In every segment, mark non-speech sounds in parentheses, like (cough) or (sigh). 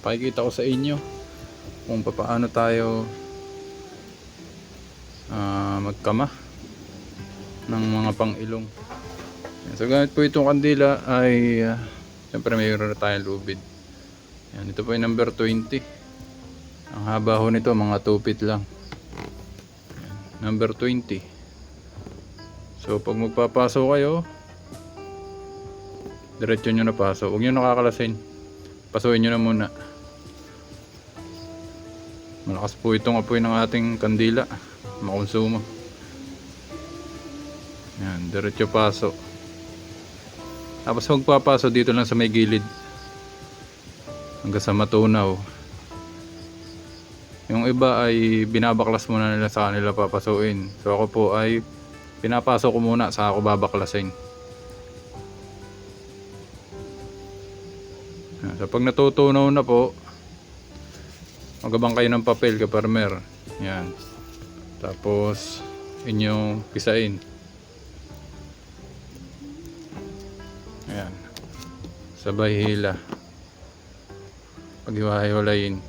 pakikita ko sa inyo kung paano tayo ah, magkama ng mga pang-ilong. Yan. So gamit po itong kandila ay uh, siyempre mayroon na tayong lubid. Yan, ito po yung number 20. Ang haba ho nito mga 2 feet lang. Yan, number 20. So pag magpapasok kayo, diretso nyo na paso. Huwag nyo nakakalasin. Pasuin nyo na muna. Malakas po itong apoy ng ating kandila. Makonsumo. Yan, diretso paso. Tapos magpapaso dito lang sa may gilid. Hanggang sa matunaw. Yung iba ay binabaklas muna nila sa kanila papasuin. So ako po ay pinapasok ko muna sa ako babaklasin. So pag natutunaw na po, magabang kayo ng papel ka farmer. Yan. Tapos inyong pisain. Ayan. Sabay hila. Paghiwa-hiwalayin.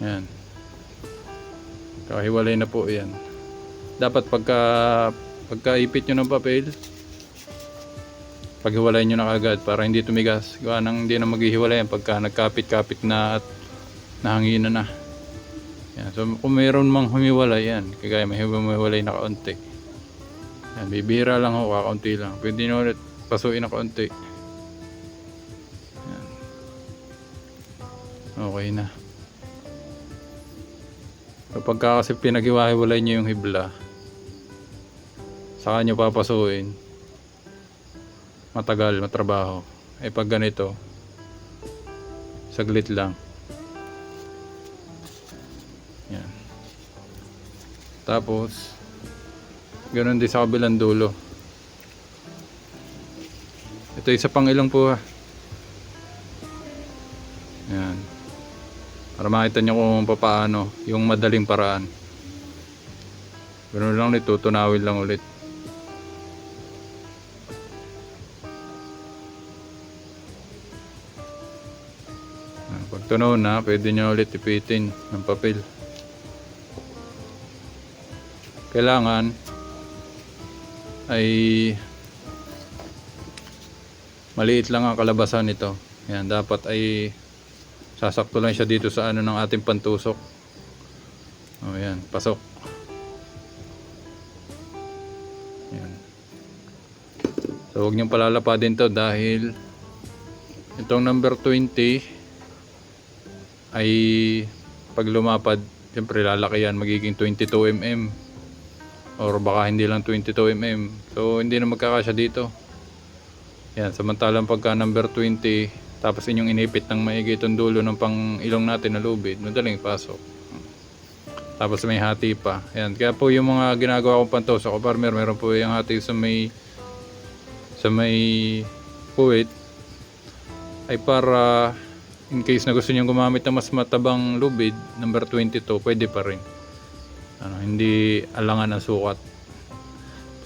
Ayan. Kahiwalay na po yan. Dapat pagka pagkaipit nyo ng papel, paghiwalay nyo na kagad para hindi tumigas. Gawa nang hindi na maghihiwalay pagka nagkapit-kapit na at nahanginan na. Yan. So kung mayroon mang humiwalay yan, kagaya may humiwalay na kaunti. Yan, bibihira lang ako, kakaunti lang. Pwede nyo ulit pasuin na kaunti. Yan. Okay na. Kapag ka kasi pinaghiwa-hiwalay nyo yung hibla, saka nyo papasuin, matagal, matrabaho. Eh pag ganito, saglit lang. Yan. Tapos, ganun din sa kabilang dulo. Ito isa pang ilang po ha. Yan. Para makita nyo kung paano yung madaling paraan. Ganun lang ulit, tutunawin lang ulit. Pag tunaw na, pwede nyo ulit ipitin ng papel. Kailangan ay maliit lang ang kalabasan nito. Yan, dapat ay sasakto lang siya dito sa ano ng ating pantusok. Oh, yan, pasok. Yan. So, huwag niyong palalapadin to dahil itong number 20 ay pag lumapad, siyempre lalaki yan, magiging 22 mm or baka hindi lang 22 mm. So, hindi na magkakasya dito. Yan, samantalang pagka number 20, tapos inyong inipit ng maigi itong dulo ng pang ilong natin na lubid, madaling pasok. Tapos may hati pa. Yan, kaya po yung mga ginagawa kong pantos ako, farmer, meron po yung hati sa may sa may puwit ay para in case na gusto niyo gumamit ng mas matabang lubid, number 22, pwede pa rin. Ano, hindi alangan ang sukat.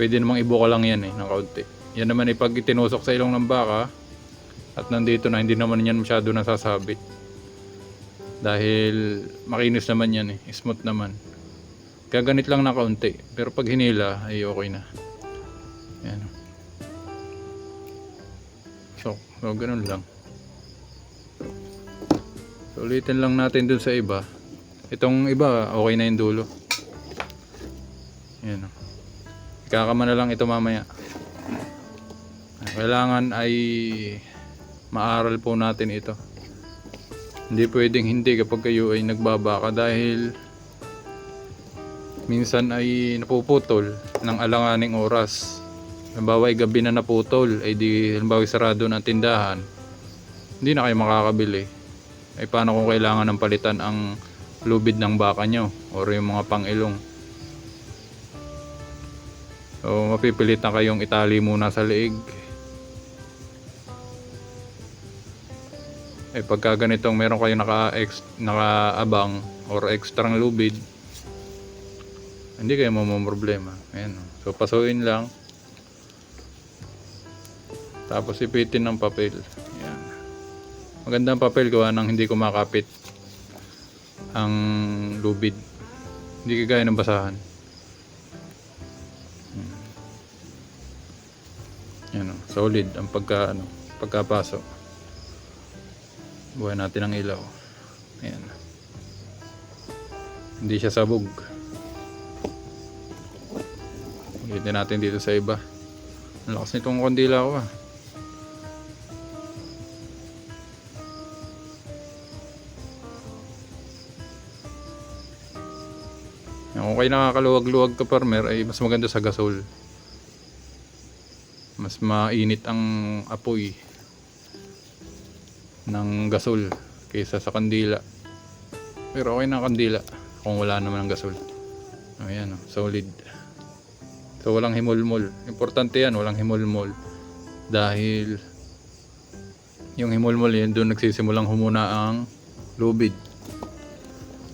Pwede namang ibuka lang yan eh, ng kaunti. Yan naman ay pag itinusok sa ilong ng baka, at nandito na, hindi naman yan masyado nasasabit. Dahil makinis naman yan eh, smooth naman. Kaya ganit lang na kaunti. Pero pag hinila, ay okay na. Yan. So, so ganun lang. So, ulitin lang natin dun sa iba. Itong iba, okay na yung dulo. Yan o. Ikakama na lang ito mamaya. Kailangan ay maaral po natin ito. Hindi pwedeng hindi kapag kayo ay nagbabaka dahil minsan ay napuputol ng alanganing oras. Halimbawa ay gabi na naputol, ay di halimbawa sarado ng tindahan. Hindi na kayo makakabili. Ay paano kung kailangan ng palitan ang lubid ng baka nyo or yung mga pangilong. So mapipilit na kayong itali muna sa leeg. Eh pagka ganitong meron kayong naka ex, nakaabang or extra lubid, hindi kayo mamamroblema. Ayan. oh. So pasuin lang. Tapos ipitin ng papel. Magandang papel gawa ng hindi kumakapit ang lubid. Hindi kagaya ng basahan. Hmm. Yan o, solid ang pagka ano, pagkapaso. Buhay natin ang ilaw. Ayan. Hindi siya sabog. Ulitin natin dito sa iba. Ang lakas nitong kandila ko ah. Kayo nakakaluwag-luwag ka farmer ay mas maganda sa gasol. Mas mainit ang apoy ng gasol kaysa sa kandila. Pero okay na kandila kung wala naman ang gasol. Ayan, oh, solid. So walang himulmol. Importante yan, walang himulmol. Dahil yung himulmol yan, doon nagsisimulang humuna ang lubid.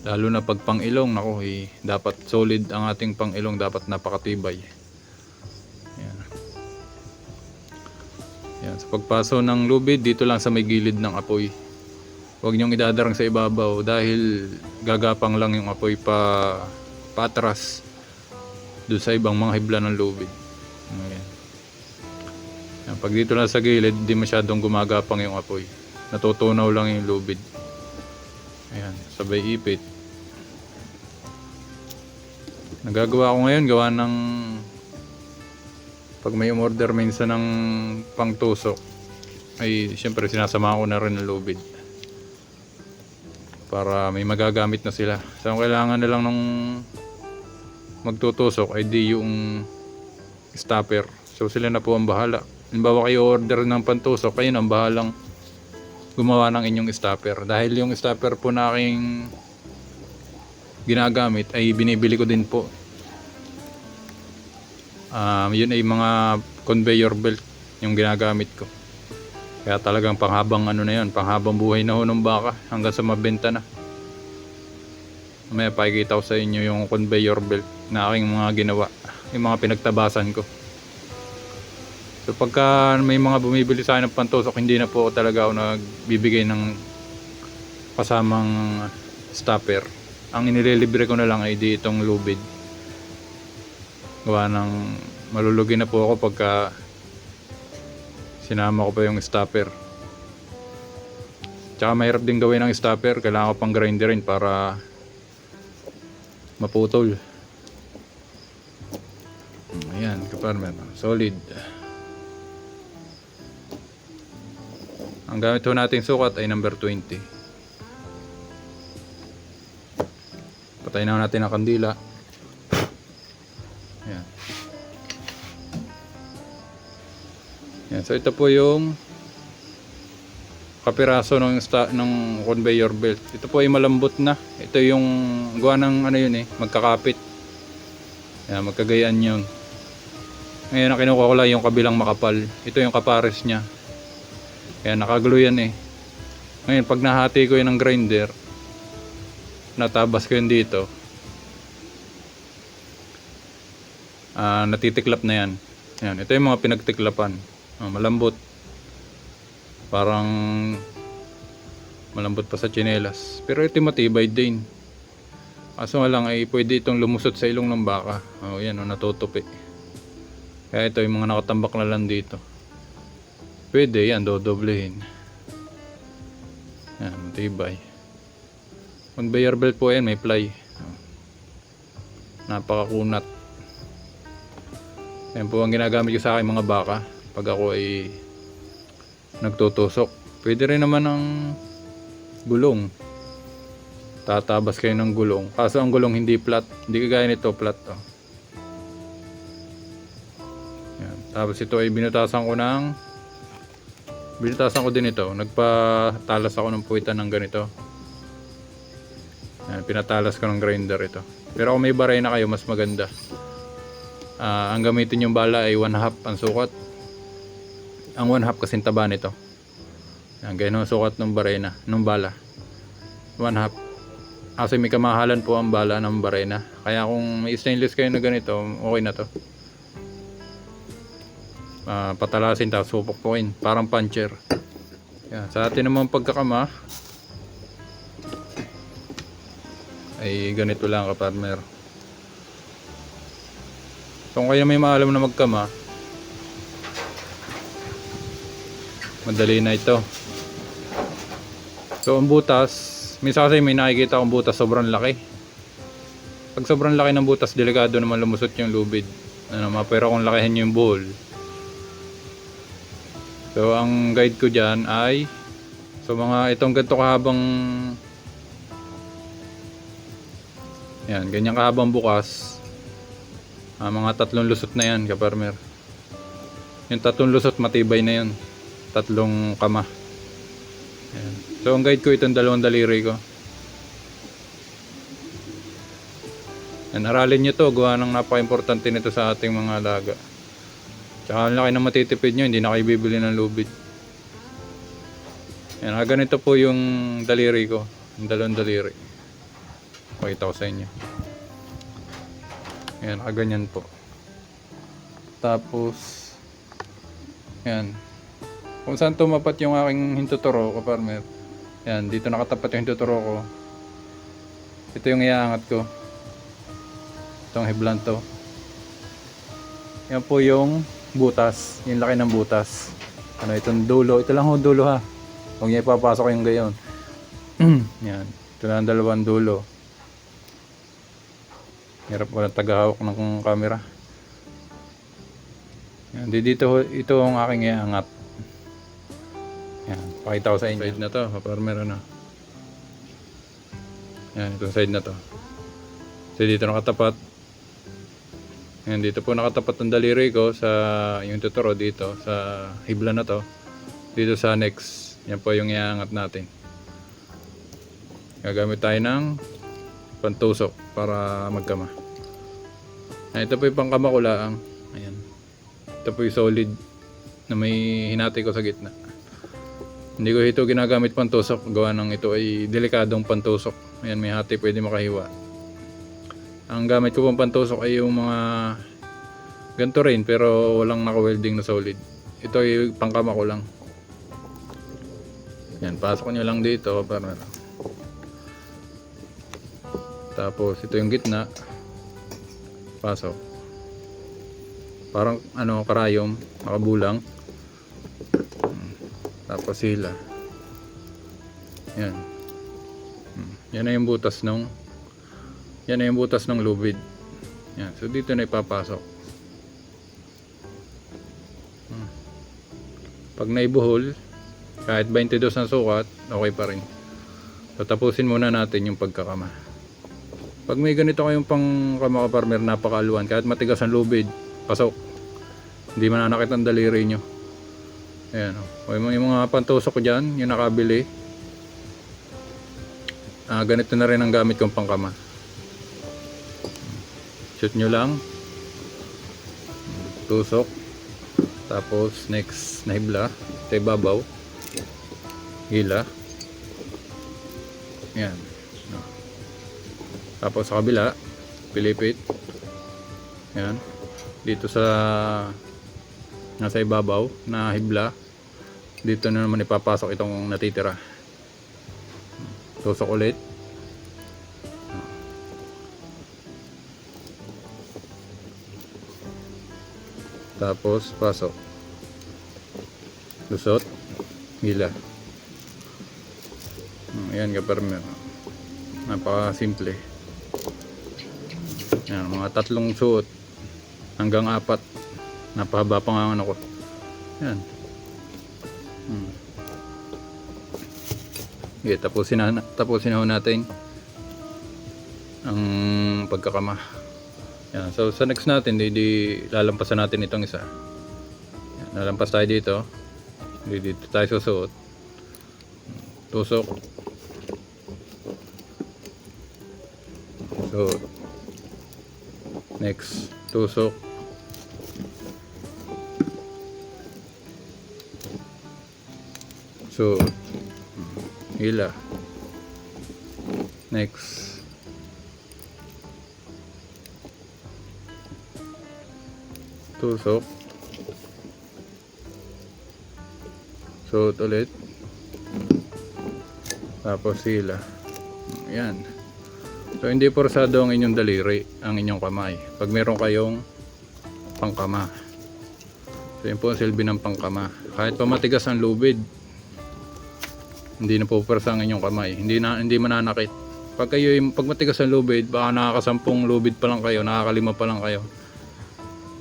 Lalo na pag pang-ilong, nako eh, dapat solid ang ating pang-ilong, dapat napakatibay. Yan. Yan, sa pagpaso ng lubid, dito lang sa may gilid ng apoy. Huwag niyong idadarang sa ibabaw dahil gagapang lang yung apoy pa patras doon sa ibang mga hibla ng lubid. Ayan. Yan, pag dito lang sa gilid, hindi masyadong gumagapang yung apoy. Natutunaw lang yung lubid. Ayan, sabay ipit. Nagagawa ko ngayon, gawa ng pag may umorder minsan ng pangtusok, ay siyempre sinasama ko na rin ng lubid. Para may magagamit na sila. So, ang kailangan na lang nung magtutusok ay di yung stopper. So, sila na po ang bahala. Halimbawa kayo order ng pantusok, kayo na ang bahalang gumawa ng inyong stopper. Dahil yung stopper po na aking ginagamit ay binibili ko din po. Um, yun ay mga conveyor belt yung ginagamit ko. Kaya talagang panghabang ano na yun, panghabang buhay na ho ng baka hanggang sa mabenta na. Mamaya pakikita ko sa inyo yung conveyor belt na aking mga ginawa, yung mga pinagtabasan ko. So pagka may mga bumibili sa akin ng pantusok, hindi na po talaga ako nagbibigay ng kasamang stopper. Ang inililibre ko na lang ay di itong lubid. Gawa ng malulugi na po ako pagka sinama ko pa yung stopper. Tsaka mahirap din gawin ng stopper, kailangan ko pang grinderin para maputol. Ayan, kaparmer. Solid. Ang gamit ho nating sukat ay number 20. Patayin na natin ang kandila. Ayan. Ayan. So ito po yung kapiraso ng, sta- ng conveyor belt. Ito po ay malambot na. Ito yung gawa ng ano yun eh, magkakapit. Ayan, magkagayaan yun. Ngayon, kinukuha ko lang yung kabilang makapal. Ito yung kapares niya. Kaya nakagulo yan eh. Ngayon, pag nahati ko yun ng grinder, natabas ko yun dito, ah natitiklap na yan. yan. Ito yung mga pinagtiklapan. Ah, malambot. Parang malambot pa sa tsinelas. Pero ito matibay din. Kaso nga lang ay pwede itong lumusot sa ilong ng baka. Oh, yan, oh, natutupi. Kaya ito yung mga nakatambak na lang dito. Pwede yan, dodoblehin. Yan, matibay. Conveyor belt po yan, may ply. Napakakunat. Yan po ang ginagamit ko sa aking mga baka. Pag ako ay nagtutusok. Pwede rin naman ng gulong. Tatabas kayo ng gulong. Kaso ang gulong hindi flat. Hindi kagaya nito flat. Oh. Yan. Tapos ito ay binutasan ko ng binutasan ko din ito. Nagpatalas ako ng puwitan ng ganito. Pinatalas ko ng grinder ito. Pero kung may baray na kayo, mas maganda. Ah, ang gamitin yung bala ay 1 half ang sukat. Ang 1 half kasing taba nito. Yan, ganyan sukat ng barena, ng bala. 1 half. Kasi may kamahalan po ang bala ng barena. Kaya kung may stainless kayo na ganito, okay na to. ah, patalasin tapos pupukpukin. Parang puncher. Yan. Sa atin naman pagkakama, ay ganito lang kaparmer. So kung kayo may maalam na magkama, madali na ito. So ang butas, minsan kasi may nakikita akong butas sobrang laki. Pag sobrang laki ng butas, delikado naman lumusot yung lubid. Ano pero kung lakihan nyo yung bowl. So ang guide ko dyan ay So mga itong ganito kahabang Yan, ganyan kahabang bukas. Ah, mga tatlong lusot na yan, kaparmer. Yung tatlong lusot, matibay na yun. Tatlong kama. Yan. So, ang guide ko itong dalawang daliri ko. Yan, aralin nyo to. Gawa ng napaka-importante nito sa ating mga alaga. Tsaka ang laki na matitipid nyo, hindi na kayo bibili ng lubid. Yan, ah, ganito po yung daliri ko. Yung dalawang daliri. Pakita ko sa inyo. Yan, ah, ganyan po. Tapos, yan. Kung saan tumapat yung aking hintuturo ko, farmer. Yan, dito nakatapat yung hintuturo ko. Ito yung iaangat ko. Itong hiblanto. Yan po yung butas. Yung laki ng butas. Ano, itong dulo. Ito lang ho dulo ha. Huwag niya ipapasok yung gayon. (clears throat) yan. Ito lang ang dalawang dulo. Hirap walang tagahawak ng camera. Yan, di dito ito ang aking iangat. Yan, pakita ko sa inyo. Side na to, farmer ano. Yan, itong side na to. So dito nakatapat. Yan, dito po nakatapat ang daliri ko sa yung tuturo dito sa hibla na to. Dito sa next. Yan po yung iangat natin. Gagamit tayo ng pantusok para magkama. Ay, ito po yung pangkama ko laang. Ayan. Ito po yung solid na may hinati ko sa gitna. Hindi ko ito ginagamit pantusok. Gawa ng ito ay delikadong pantusok. Ayan, may hati pwede makahiwa. Ang gamit ko pang pantusok ay yung mga ganito rin pero walang naka-welding na solid. Ito ay pangkama ko lang. Yan, pasok nyo lang dito para tapos ito yung gitna pasok parang ano karayom nakabulang Hmm. tapos sila. Yan. Hmm. yan na yung butas ng yan na yung butas ng lubid. Yan. So dito na ipapasok. Hmm. pag naibuhol kahit 22 ang sukat okay pa rin. So tapusin muna natin yung pagkakama pag may ganito kayong pang kamaka farmer napakaluan kahit matigas ang lubid, pasok. Hindi mananakit ang daliri nyo. Ayan o. O, yung, yung mga pantusok ko dyan, yung nakabili. Ah, ganito na rin ang gamit kong pangkama. Shoot nyo lang. Tusok. Tapos next na hibla. Ito yung babaw. Hila. Yan. Tapos sa kabila, pilipit. Yan. Dito sa nasa ibabaw na hibla. Dito na naman ipapasok itong natitira. Tusok ulit. Tapos pasok. Lusot. Hila. Ayan kaparmer. Napaka simple. Yan, mga tatlong suot hanggang apat. Napahaba pa nga ano ko. Yan. Hmm. Okay, tapusin na, tapusin na natin ang pagkakama. Yan, so sa next natin, di, di lalampasan natin itong isa. Yan, lalampas tayo dito. Di, dito tayo susuot. Tusok. So, next, tusok. So, hila. Next. Tusok. Suot ulit. Tapos sila. Yan. So hindi porsado ang inyong daliri, ang inyong kamay. Pag meron kayong pangkama. So yun po ang silbi ng pangkama. Kahit pa matigas ang lubid, hindi na po pwersa ang inyong kamay. Hindi na hindi mananakit. Pag kayo pag matigas ang lubid, baka nakakasampung lubid pa lang kayo, nakakalima pa lang kayo.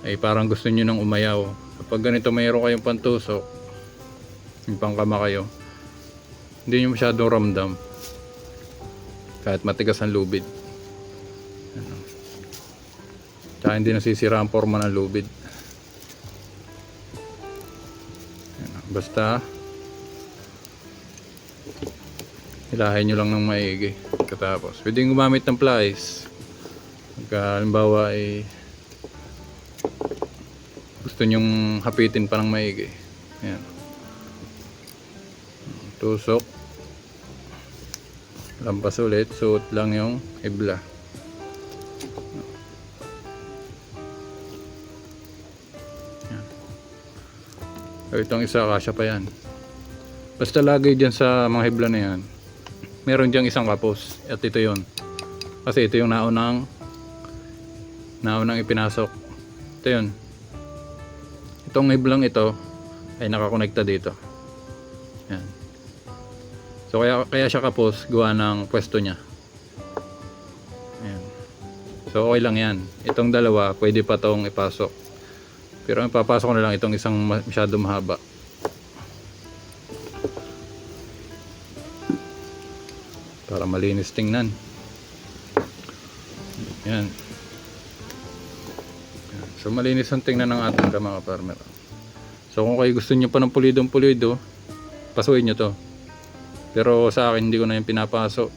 Ay parang gusto niyo nang umayaw. Kapag ganito mayroon kayong pantusok, yung pangkama kayo, hindi nyo masyadong ramdam. Kahit matigas ang lubid. Ano. Tsaka hindi nasisira ang forma ng lubid. Ano. Basta, hilahin nyo lang ng maigi. Katapos, pwedeng gumamit ng plies. Pagka, halimbawa ay gusto nyong hapitin pa ng maigi. Ayan. Tusok. Lampas ulit. Suot lang yung ibla. Ayan. So, itong isa kasya pa yan. Basta lagay dyan sa mga hibla na yan. Meron dyan isang kapos. At ito yon Kasi ito yung naunang naunang ipinasok. Ito yun. Itong hiblang ito ay nakakonekta dito. Yan. So kaya kaya siya kapos gawa ng pwesto niya. Ayan. So okay lang 'yan. Itong dalawa pwede pa tong ipasok. Pero ang papasok ko na lang itong isang ma- masyado mahaba. Para malinis tingnan. Yan. So malinis ang tingnan ng ating mga farmer. So kung kayo gusto nyo pa ng pulidong pulido, pasuin nyo to. Pero sa akin hindi ko na yung pinapasok.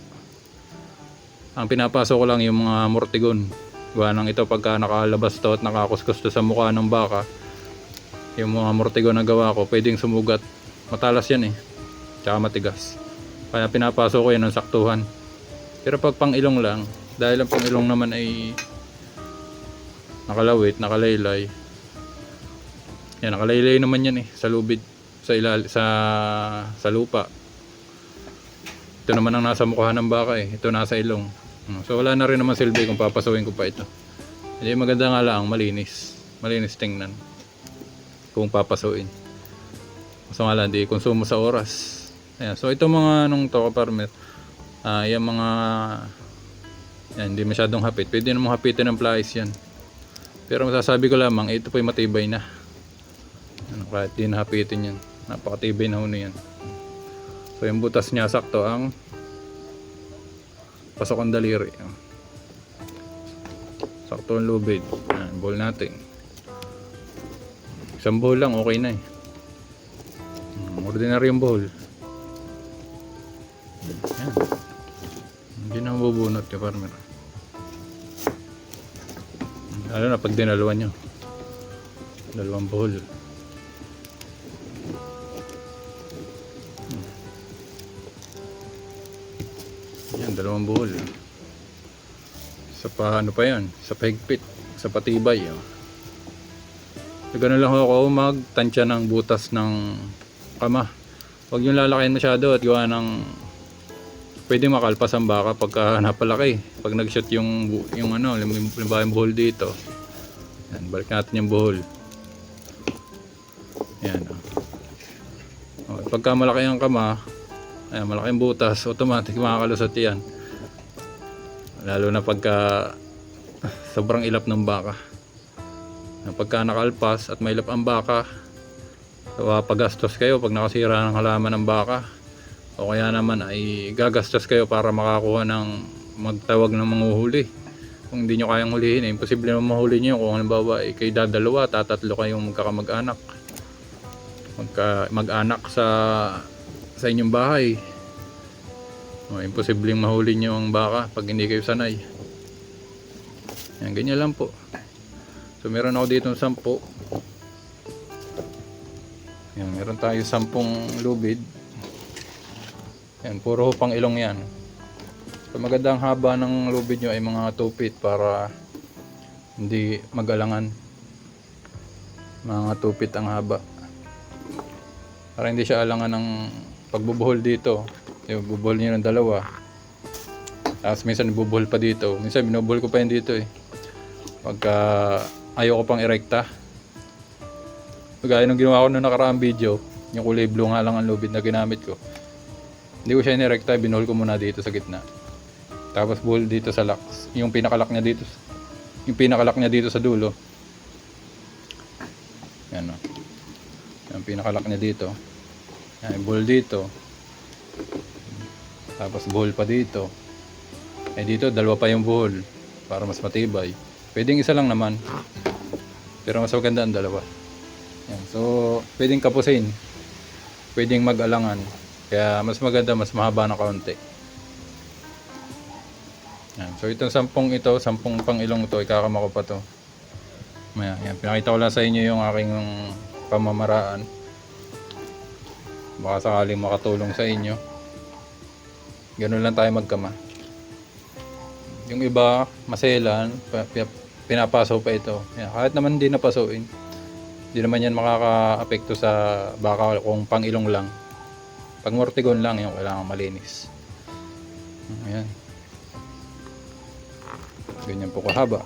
Ang pinapasok ko lang yung mga mortigon. Gawa ng ito pagka nakalabas to at nakakuskus to sa mukha ng baka. Yung mga mortigon na gawa ko, pwedeng sumugat. Matalas yan eh. Tsaka matigas. Kaya pinapasok ko yan ng saktuhan. Pero pag pang ilong lang, dahil ang pang ilong naman ay nakalawit, nakalaylay. Yan, nakalaylay naman yan eh, sa lubid, sa ilal sa sa lupa. Ito naman ang nasa mukha ng baka eh, ito nasa ilong. Mm, So wala na rin naman silbi kung papasukin ko pa ito. Hindi maganda nga lang, malinis. Malinis tingnan. Kung papasuin. So nga lang, di konsumo sa oras. Ayan, so ito mga nung to farmer, ah yung mga yan, hindi masyadong hapit. Pwede namang hapitin ng plies yan. Pero masasabi ko lamang, ito po'y matibay na. Ano, kahit di nahapitin yan. Napakatibay na huni yan. So yung butas niya sakto ang pasok ang daliri. Sakto ang lubid. Yan, bowl natin. Isang bowl lang, okay na eh. Ordinary yung bowl. Yan. Hindi na mabubunot yung farmer. Lalo na pag dinaluan nyo. Dalawang bowl. Yan, dalawang bowl. Sa pa, ano pa yan? Sa pahigpit. Sa patibay. Oh. So, ganun lang ako magtansya ng butas ng kama. Huwag yung lalakayin masyado at gawa ng pwede makalpas ang baka pagka napalaki. Pag nag-shoot yung, yung ano, lim- limbawa yung buhol dito. Yan, balik natin yung buhol. Yan. Oh. Okay, pagka malaki ang kama, ayan, malaking butas, automatic makakalusot yan. Lalo na pagka (laughs) sobrang ilap ng baka. Pagka nakalpas at may ilap ang baka, so, pagastos kayo pag nakasira ng halaman ng baka. O kaya naman ay gagastos kayo para makakuha ng magtawag ng manguhuli kung hindi nyo kayang hulihin eh, imposible naman mahuli nyo. Kung halimbawa eh, kayo dadalawa tatatlo kayong magkakamag-anak. Magka, mag-anak sa sa inyong bahay o, imposibleng mahuli nyo ang baka pag hindi kayo sanay yan, ganyan lang po so meron ako dito ng sampo yan, meron tayo sampung lubid yan, puro pang ilong yan. So magandang haba ng lubid nyo ay mga 2 feet para hindi magalangan. Mga 2 feet ang haba. Para hindi siya alangan ng pagbubuhol dito. Yung bubuhol niya ng dalawa. Tapos minsan bubuhol pa dito. Minsan binubuhol ko pa yun dito eh. Pagka ayaw ko pang erekta. Gaya nung ginawa ko nung nakaraang video, yung kulay blue nga lang ang lubid na ginamit ko. Hindi ko siya nirekta, binuhol ko muna dito sa gitna. Tapos buhol dito sa locks. Yung pinakalak niya dito. Yung pinakalak niya dito sa dulo. Yan o. Yung pinakalak niya dito. Yan, buhol dito. Tapos buhol pa dito. Eh dito, dalawa pa yung buhol. Para mas matibay. Pwedeng isa lang naman. Pero mas maganda ang dalawa. Yan. So, pwedeng kapusin. Pwedeng mag-alangan. Kaya mas maganda, mas mahaba ng kaunti. Yan. So, itong sampung ito, sampung pang ilong ito, ikakama ko pa to. Yan. Pinakita ko lang sa inyo yung aking pamamaraan. Baka sakaling makatulong sa inyo. Ganun lang tayo magkama. Yung iba, maselan, pa- pi- pinapaso pa ito. Yan. Kahit naman hindi napasuin. Hindi naman yan makaka-apekto sa baka kung pang ilong lang. Pag mortigon lang, yung kailangan malinis. Ayan. Ganyan po kahaba.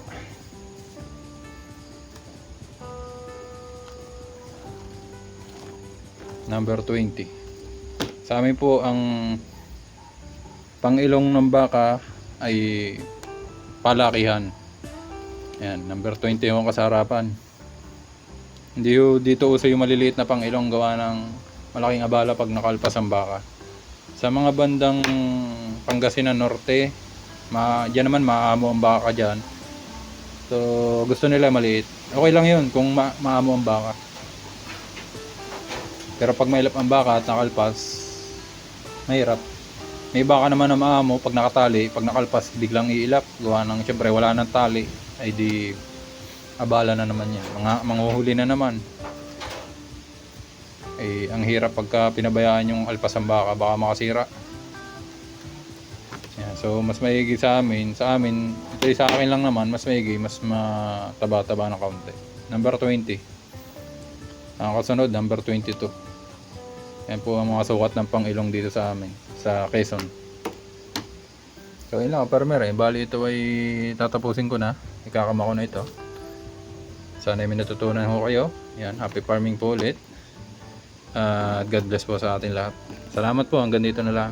Number 20. Sa amin po ang pangilong ng baka ay palakihan. Ayan, number 20 yung kasarapan. Hindi dito uso yung maliliit na pangilong gawa ng malaking abala pag nakalpas ang baka. Sa mga bandang Pangasinan Norte, ma diyan naman maamo ang baka diyan. So, gusto nila maliit. Okay lang 'yun kung ma maamo ang baka. Pero pag mailap ang baka at nakalpas, mahirap. May baka naman na maamo pag nakatali, pag nakalpas biglang iilap. Gawa ng syempre wala nang tali, ay di abala na naman yan. Mga manguhuli na naman. Eh, ang hirap pagka pinabayaan yung alpas ang baka, baka makasira. Yan, so, mas maigi sa amin. Sa amin, ito sa akin lang naman, mas maigi, mas mataba-taba ng kaunti. Number 20. Ang kasunod, number 22. Yan po ang mga sukat ng pangilong dito sa amin, sa Quezon. So, yun lang, farmer eh. Bali, ito ay tatapusin ko na. Ikakama ko na ito. Sana ay may natutunan ho kayo. Yan, happy farming po ulit. At God bless po sa atin lahat. Salamat po, hanggang dito na lang.